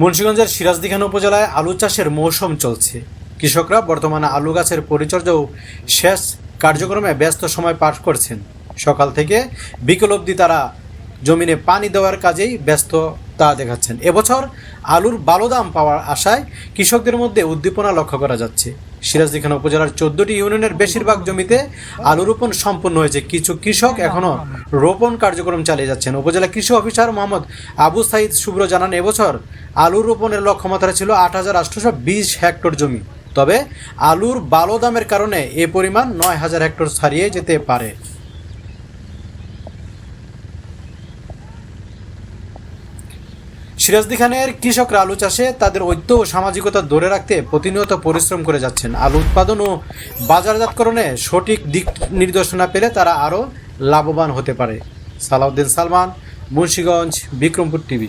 মুন্সিগঞ্জের সিরাজদিঘান উপজেলায় আলু চাষের মৌসুম চলছে। কৃষকরা বর্তমানে আলু গাছের পরিচর্যা ও শেষ কার্যক্রমে ব্যস্ত সময় পার করছেন। সকাল থেকে বিকেল অবধি তারা জমিনে পানি দেওয়ার কাজেই ব্যস্ত তা দেখাচ্ছেন। এবছর আলুর ভালো দাম পাওয়ার আশায় কৃষকদের মধ্যে উদ্দীপনা লক্ষ্য করা যাচ্ছে। সিরাজদিখান উপজেলার চোদ্দটি ইউনিয়নের বেশিরভাগ জমিতে আলু রোপণ সম্পন্ন হয়েছে। কিছু কৃষক এখনও রোপণ কার্যক্রম চালিয়ে যাচ্ছেন। উপজেলা কৃষি অফিসার মোহাম্মদ আবু সাইদ শুভ্র জানান, এবছর আলু রোপণের লক্ষ্যমাত্রা ছিল আট হাজার আটশোশো বিশ হেক্টর জমি। তবে আলুর বালো দামের কারণে এ পরিমাণ নয় হাজার হেক্টর ছাড়িয়ে যেতে পারে। সিরাজদি খানের কৃষকরা আলু চাষে তাদের ঐক্য ও সামাজিকতা ধরে রাখতে প্রতিনিয়ত পরিশ্রম করে যাচ্ছেন। আলু উৎপাদন ও বাজারজাতকরণে সঠিক দিক নির্দেশনা পেলে তারা আরও লাভবান হতে পারে। সালাউদ্দিন সালমান, মুন্সীগঞ্জ, বিক্রমপুর টিভি।